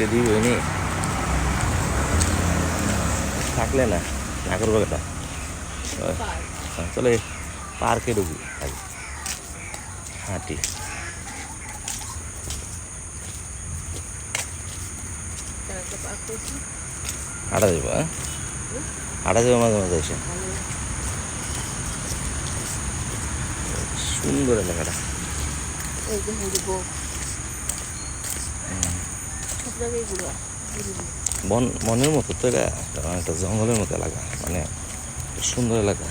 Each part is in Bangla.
আজকে দিবি নি থাকলে না না করব কেটা চলে পার্কে ঢুকি হাঁটি। হাঁটা যাব হ্যাঁ যাব মাঝে মাঝে এসে। সুন্দর এলাকাটা। বন বনের মতো তো এটা একটা জঙ্গলের মতো এলাকা মানে সুন্দর এলাকা।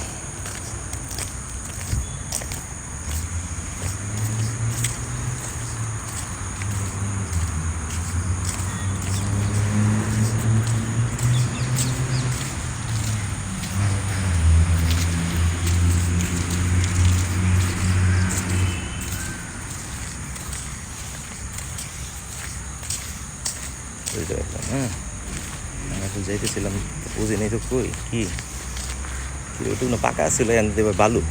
হ্যাঁ? আমি এখন যাইতেছিলাম বুঝি নেই তো কই কি? ওইটুকু না পাকা ছিল এখান থেকে বালু।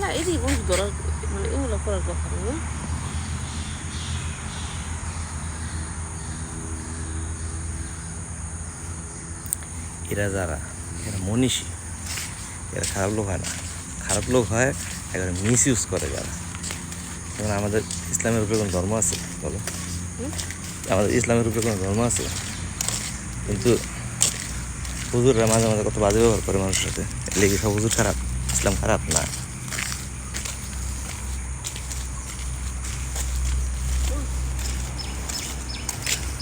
না এটি বন্ধু ধরার মানে করার কথা না এরা যারা এরা মনীষী। এরা খারাপ লোক হয় না। খারাপ লোক হয় একবার মিস ইউজ করে যারা। যেমন আমাদের ইসলামের উপরে কোনো ধর্ম আছে? বলো। আমাদের ইসলামের উপরে কোনো ধর্ম আছে? কিন্তু হুজুররা মাঝে মাঝে কত বাজে ব্যবহার করে মানুষের সাথে। লেগে সব হুজুর খারাপ? ইসলাম খারাপ না?